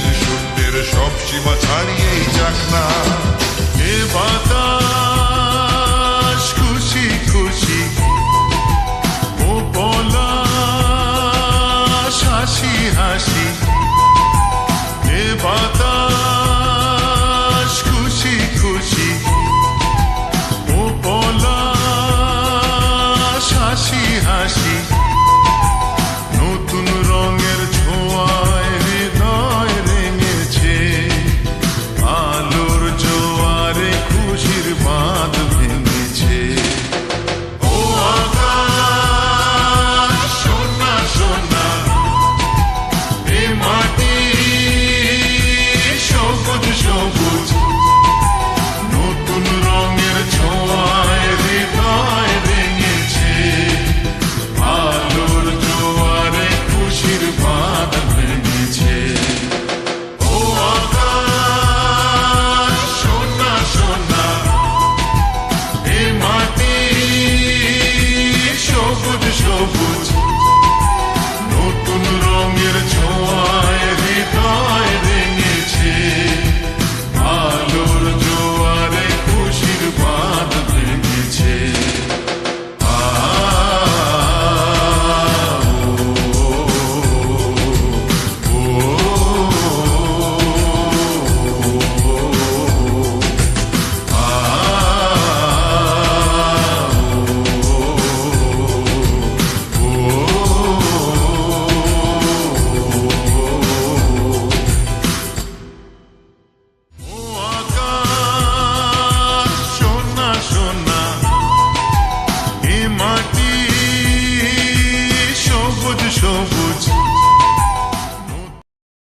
বীর সত্যের সব সীমা ছাড়িয়েই যাক না। এ পাতা